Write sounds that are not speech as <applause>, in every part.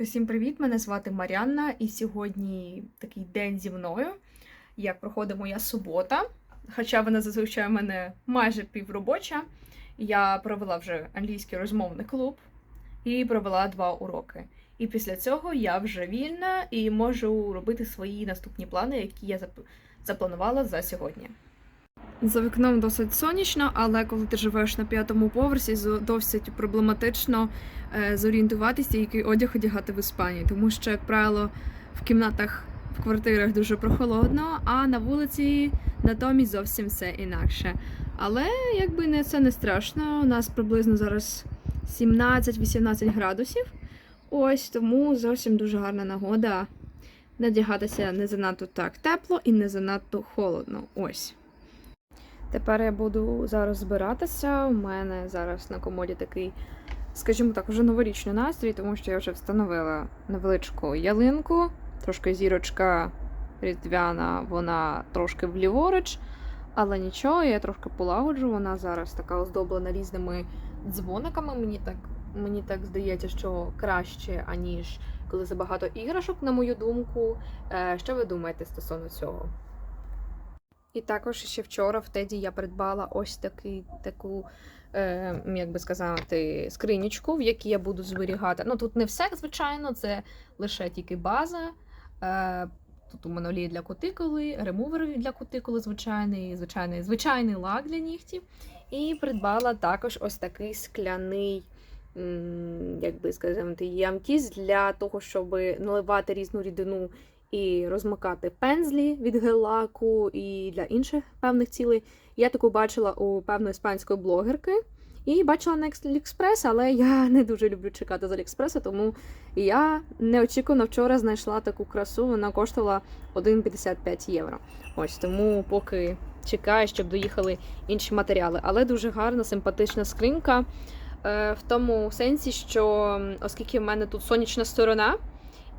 Усім привіт! Мене звати Маріанна, і сьогодні такий день зі мною, як проходить моя субота. Хоча вона зазвичай у мене майже півробоча. Я провела вже англійський розмовний клуб і провела два уроки. І після цього я вже вільна і можу робити свої наступні плани, які я зап- запланувала за сьогодні. За вікном досить сонячно, але коли ти живеш на п'ятому поверсі, досить проблематично е, зорієнтуватися, який одяг одягати в Іспанії, тому що, як правило, в кімнатах в квартирах дуже прохолодно, а на вулиці натомість зовсім все інакше. Але якби не це не страшно. У нас приблизно зараз 17-18 градусів. Ось тому зовсім дуже гарна нагода надягатися не занадто так тепло і не занадто холодно. Ось. Тепер я буду зараз збиратися. У мене зараз на комоді такий, скажімо так, вже новорічний настрій, тому що я вже встановила невеличку ялинку, трошки зірочка різдвяна, вона трошки вліворуч, але нічого, я трошки полагоджу. Вона зараз така оздоблена різними дзвониками. Мені так, мені так здається, що краще, аніж коли забагато іграшок, на мою думку. Е, Що ви думаєте стосовно цього? І також ще вчора в Теді я придбала ось такий, таку, е, як би сказати, скринічку, в якій я буду зберігати. Ну тут не все, звичайно, це лише тільки база. Е, тут у мене олії для кутикули, ремувер для кутикули звичайний, звичайний, звичайний лак для нігтів. І придбала також ось такий скляний. Як би сказати, ємкість для того, щоб наливати різну рідину і розмикати пензлі від гель-лаку і для інших певних цілей. Я таку бачила у певної іспанської блогерки. І бачила на Аліекспрес, але я <laughs> не дуже люблю чекати з Аліекспреса, тому я неочікувано вчора знайшла таку красу. Вона коштувала 1,55 євро. Ось тому поки чекаю, щоб доїхали інші матеріали. Але дуже гарна, симпатична скринька. е, В тому сенсі, що оскільки в мене тут сонячна сторона,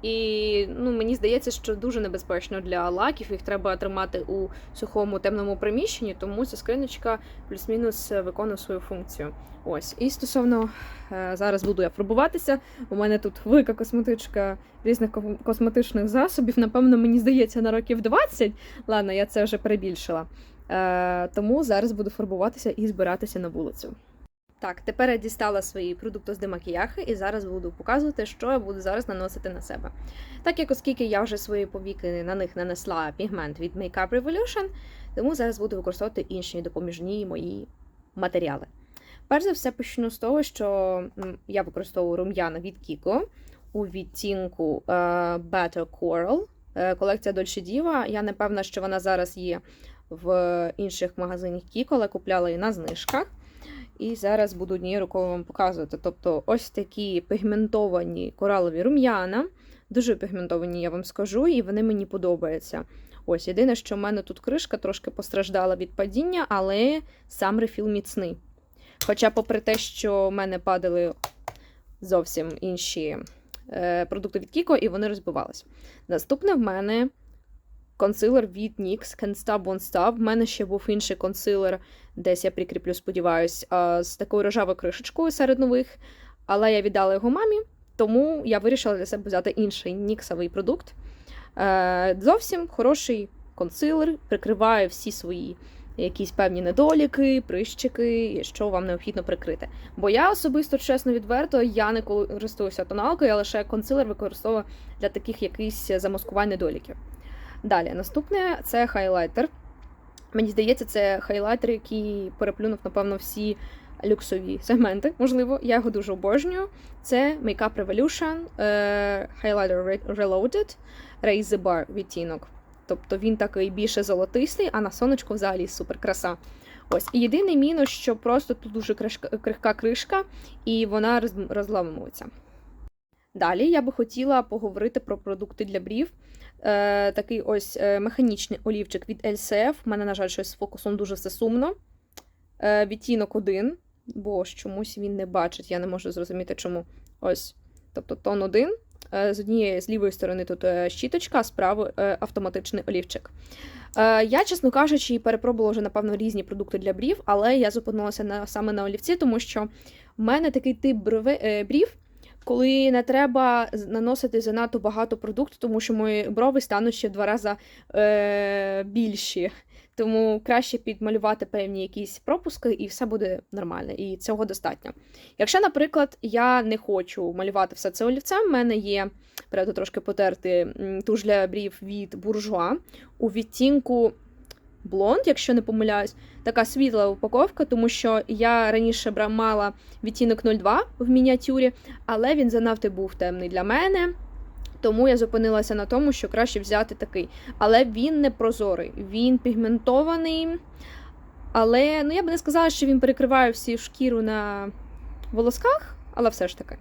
і ну, мені здається, що дуже небезпечно для лаків. Їх треба тримати у сухому темному приміщенні, тому ця скриночка плюс-мінус е, виконує свою функцію. Ось. І стосовно е, зараз буду я фарбуватися. У мене тут велика косметичка різних ко- косметичних засобів. Напевно, мені здається, на років 20. Ладно, я це вже перебільшила. Е, тому зараз буду фарбуватися і збиратися на вулицю. Так, тепер я дістала свої продукти з демакіяхи і зараз буду показувати, що я буду зараз наносити на себе. Так як оскільки я вже свої повіки на них нанесла пігмент від Makeup Revolution, тому зараз буду використовувати інші допоміжні мої матеріали. Перш за все, почну з того, що я використовую рум'яна від Kiko у відтінку е, Better Coral. Е, Колекція Dolce Diva. Я не певна, що вона зараз є в інших магазинах Kiko, але купляла її на знижках. І зараз буду однією рукою вам показувати. Тобто, ось такі пігментовані коралові рум'яна, дуже пігментовані, я вам скажу, і вони мені подобаються. Ось єдине, що в мене тут кришка трошки постраждала від падіння, але сам рефіл міцний. Хоча, попри те, що в мене падали зовсім інші е, продукти від Kiko, і вони розбивались. Наступне в мене консилер від NYX Can't Stop Won't Stop. В мене ще був інший консилер, десь я прикріплю, сподіваюсь, з такою рожавою кришечкою серед нових. Але я віддала його мамі, тому я вирішила для себе взяти інший ніксовий продукт. Е, зовсім хороший консилер, прикриває всі свої якісь певні недоліки, прищики, що вам необхідно прикрити. Бо я особисто, чесно відверто, я не користуюся тоналкою, я лише консилер використовую для таких якихось замаскувань недоліків. Далі, наступне це хайлайтер. Мені здається, це хайлайтер, який переплюнув, напевно, всі люксові сегменти. Можливо, я його дуже обожнюю. Це Makeup Revolution е, Highlighter Reloaded Raise the Bar відтінок. Тобто він такий більше золотистий, а на сонечку взагалі супер краса. Ось. І єдиний мінус, що просто тут дуже крихка кришка, і вона роз, розламується. Далі я би хотіла поговорити про продукти для брів. Е, такий ось е, механічний олівчик від LCF. У мене, на жаль, щось з фокусом дуже все сумно. Е, відтінок 1, бо ж чомусь він не бачить, я не можу зрозуміти, чому. Ось. Тобто тон 1. Е, з однієї з лівої сторони тут е, щіточка, з правої автоматичний олівчик. Я, чесно кажучи, перепробувала вже, напевно, різні продукти для брів, але я зупинилася на, саме на олівці, тому що в мене такий тип брів, коли не треба наносити занадто багато продукту, тому що мої брови стануть ще в два рази е, більші. Тому краще підмалювати певні якісь пропуски, і все буде нормально, і цього достатньо. Якщо, наприклад, я не хочу малювати все це олівцем, в мене є, правда, трошки потерти туш для брів від буржуа у відтінку блонд, якщо не помиляюсь, така світла упаковка, тому що я раніше мала відтінок 02 в мініатюрі, але він занадто був темний для мене. Тому я зупинилася на тому, що краще взяти такий. Але він не прозорий, він пігментований. Але ну, я би не сказала, що він перекриває всю шкіру на волосках, але все ж таки.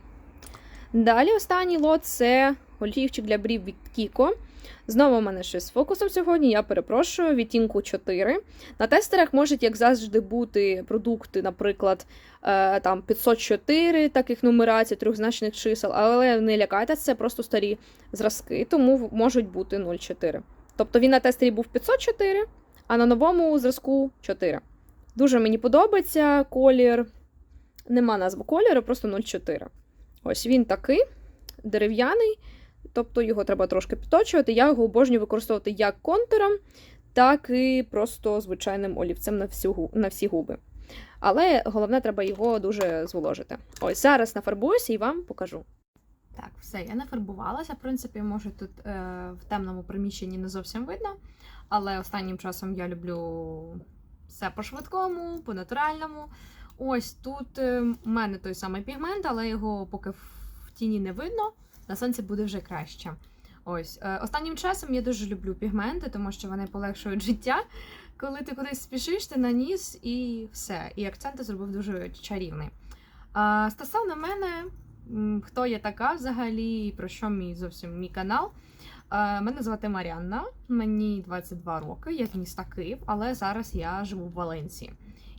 Далі останній лот це олівчик для брів від Kiko. Знову в мене щось з фокусом сьогодні, я перепрошую, відтінку 4. На тестерах можуть, як завжди, бути продукти, наприклад, е, там 504, таких нумерацій, трьохзначних чисел, але не лякайтеся, це просто старі зразки, тому можуть бути 0,4. Тобто він на тестері був 504, а на новому зразку 4. Дуже мені подобається колір. Нема назви кольору, просто 0,4. Ось він такий дерев'яний, тобто його треба трошки підточувати. Я його обожнюю використовувати як контуром, так і просто звичайним олівцем на, всю, на всі губи. Але головне, треба його дуже зволожити. Ось зараз нафарбуюся і вам покажу. Так, все, я нафарбувалася. В принципі, може тут е, в темному приміщенні не зовсім видно, але останнім часом я люблю все по-швидкому, по-натуральному. Ось тут е, в мене той самий пігмент, але його поки в тіні не видно. На сонці буде вже краще. Ось е, останнім часом я дуже люблю пігменти, тому що вони полегшують життя. Коли ти кудись спішиш, ти наніс і все. І акцент зробив дуже чарівний. Стосовно мене, хто я така взагалі, про що мій зовсім мій канал. Е, Мене звати Маріанна, мені 22 роки, я з міста Київ, але зараз я живу в Валенції.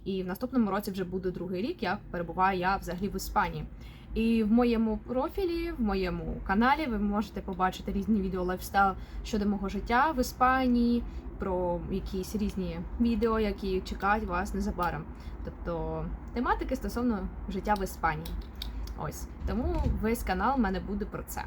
І в наступному році вже буде другий рік, як перебуваю я взагалі в Іспанії. І в моєму профілі, в моєму каналі, ви можете побачити різні відео лайфстайл щодо мого життя в Іспанії, про якісь різні відео, які чекають вас незабаром. Тобто тематики стосовно життя в Іспанії. Ось тому весь канал в мене буде про це.